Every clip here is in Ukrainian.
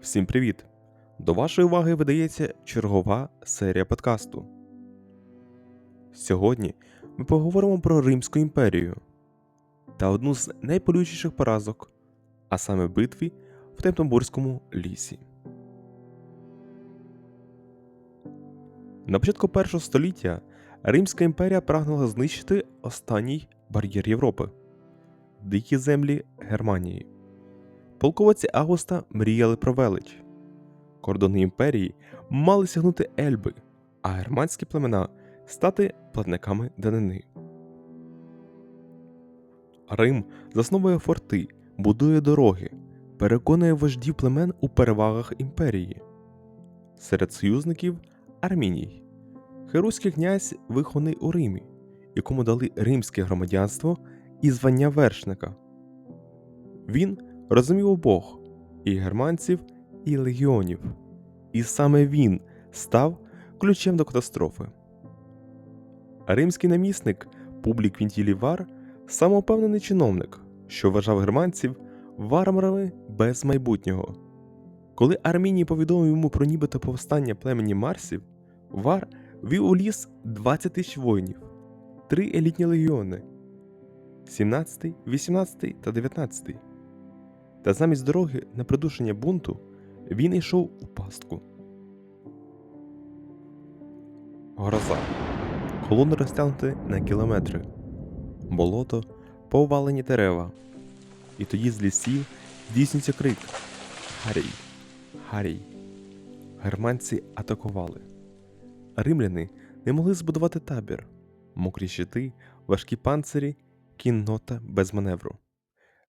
Всім привіт! До вашої уваги видається чергова серія подкасту. Сьогодні ми поговоримо про Римську імперію та одну з найполючіших поразок, а саме битві в Темнобурському лісі. На початку першого століття Римська імперія прагнула знищити останній бар'єр Європи дикі землі Германії. Полководці Августа мріяли про велич. Кордони імперії мали сягнути Ельби, а германські племена стати платниками данини. Рим засновує форти, будує дороги, переконує вождів племен у перевагах імперії. Серед союзників Арміній, херуський князь, вихований у Римі, якому дали римське громадянство і звання вершника. Він розумів обох і германців, і легіонів, і саме він став ключем до катастрофи. Римський намісник Публій Квінтілій Вар самовпевнений чиновник, що вважав германців варварами без майбутнього. Коли Арміній повідомив йому про нібито повстання племені Марсів, Вар вів у ліс 20 тисяч воїнів, три елітні легіони 17, 18 та 19. Та замість дороги на придушення бунту він йшов у пастку. Гроза. Колони розтягнуті на кілометри. Болото, повалені дерева. І тоді з лісів здійснюється крик Харій! Харій! Германці атакували. Римляни не могли збудувати табір, мокрі щити, важкі панцирі, кіннота без маневру.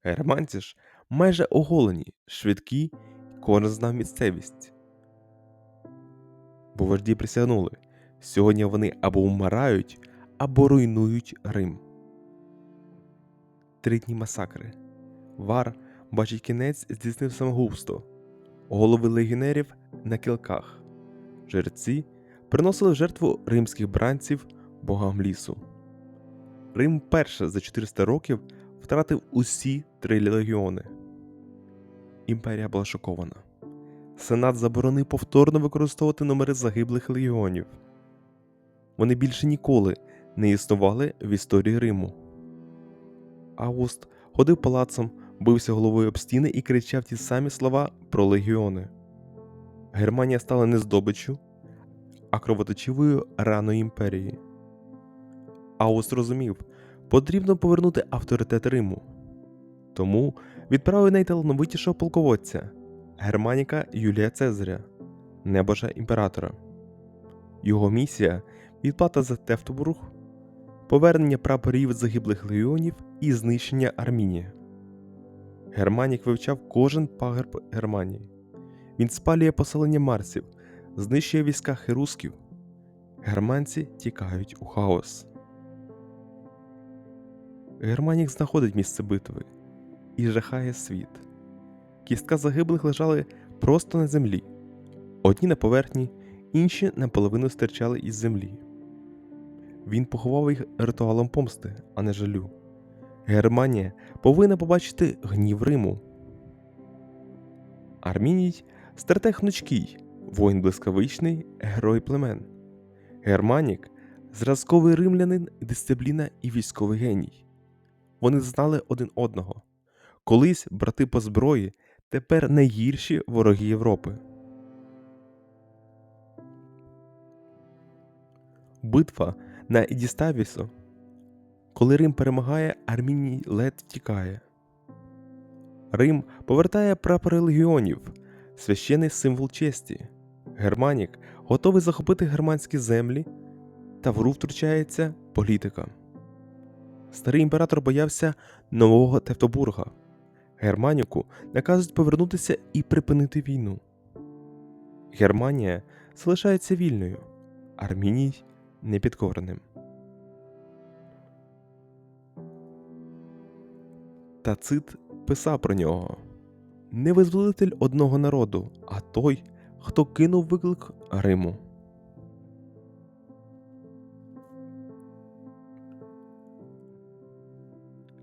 Германці ж майже оголені, швидкі, кожен знав місцевість. Бо вожді присягнули сьогодні вони або вмирають, або руйнують Рим. Три дні масакри. Вар, бачить кінець, здійснив самогубство. Голови легіонерів на кілках. Жерці приносили жертву римських бранців богам лісу. Рим перше за 400 років втратив усі три легіони. Імперія була шокована. Сенат заборонив повторно використовувати номери загиблих легіонів. Вони більше ніколи не існували в історії Риму. Август ходив палацом, бився головою об стіни і кричав ті самі слова про легіони. Германія стала не здобиччю, а кровоточивою раною імперії. Август розумів, потрібно повернути авторитет Риму. Тому відправив найталановитішого полководця Германіка Юлія Цезаря, небожа імператора. Його місія відплата за Тевтобург, повернення прапорів загиблих легіонів і знищення Армінії. Германік вивчав кожен пагерб Германії. Він спалює поселення Марсів, знищує війська херусків. Германці тікають у хаос. Германік знаходить місце битви і жахає світ. Кістка загиблих лежали просто на землі, одні на поверхні, інші наполовину стирчали із землі. Він поховав їх ритуалом помсти, а не жалю. Германія повинна побачити гнів Риму. Арміній стратег гнучкий, воїн блискавичний, герой племен. Германік зразковий римлянин, дисципліна і військовий геній. Вони знали один одного. Колись брати по зброї, тепер найгірші вороги Європи. Битва на Ідіставісо. Коли Рим перемагає, Арміній лед втікає. Рим повертає прапори легіонів, священний символ честі. Германік готовий захопити германські землі, та в гру втручається політика. Старий імператор боявся нового Тевтобурга. Германіку наказують повернутися і припинити війну. Германія залишається вільною, Арміній непідкореним. Тацит писав про нього не визволитель одного народу, а той, хто кинув виклик Риму.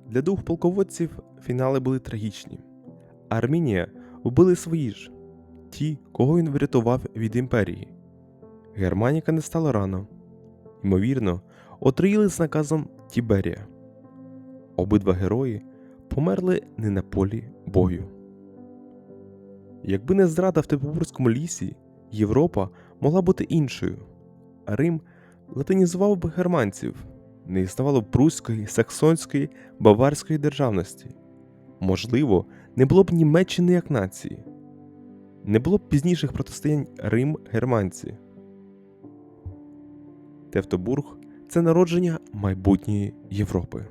Для двох полководців фінали були трагічні. Армінія вбили свої ж. ті, кого він врятував від імперії. Германіка не стала рано. Ймовірно, отруїли з наказом Тіберія. Обидва герої померли не на полі бою. Якби не зрада в Тепобурському лісі, Європа могла бути іншою, а Рим латинізував би германців, не існувало пруської, саксонської, баварської державності. Можливо, не було б Німеччини як нації, не було б пізніших протистоянь Рим-германці. Тевтобург це народження майбутньої Європи.